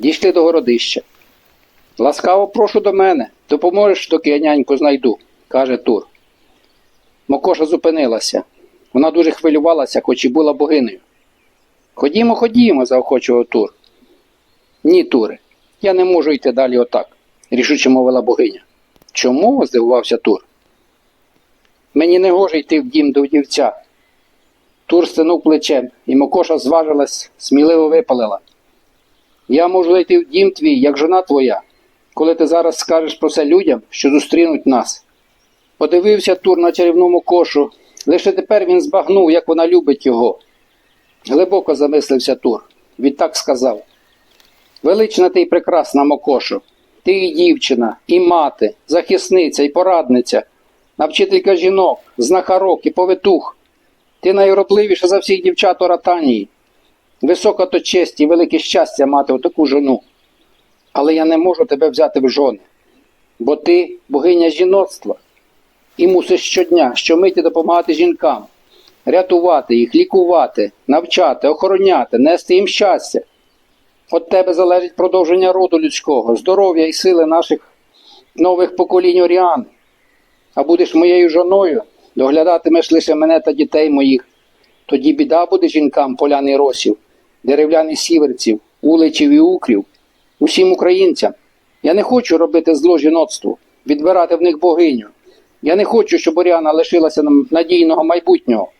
Дійшли до городища. Ласкаво прошу до мене, допоможеш, доки я няньку знайду, каже Тур. Мокоша зупинилася. Вона дуже хвилювалася, хоч і була богинею. Ходімо, ходімо, заохочував Тур. Ні, Туре, я не можу йти далі отак, рішуче мовила богиня. Чому? здивувався Тур. Мені не гоже йти в дім до вдівця. Тур стинув плечем, і Мокоша зважилась, сміливо випалила. Я можу зайти в дім твій, як жона твоя, коли ти зараз скажеш про це людям, що зустрінуть нас. Подивився Тур на чарівному кошу. Лише тепер він збагнув, як вона любить його. Глибоко замислився Тур. Відтак сказав: Велична ти й прекрасна Мокошо, ти і дівчина, і мати, захисниця, і порадниця, навчителька жінок, знахарок і повитух. Ти найуробливіша за всіх дівчат Оратанії. Висока то честь і велике щастя мати отаку жону. Але я не можу тебе взяти в жони, бо ти богиня жіноцтва і мусиш щодня, щомиті допомагати жінкам, рятувати їх, лікувати, навчати, охороняти, нести їм щастя. От тебе залежить продовження роду людського, здоров'я і сили наших нових поколінь Оріани. А будеш моєю жоною, доглядатимеш лише мене та дітей моїх. Тоді біда буде жінкам поляни росів, деревляних сіверців, уличів і укрів, усім українцям. Я не хочу робити зло жіноцтву, відбирати в них богиню. Я не хочу, щоб Оріана лишилася нам надійного майбутнього.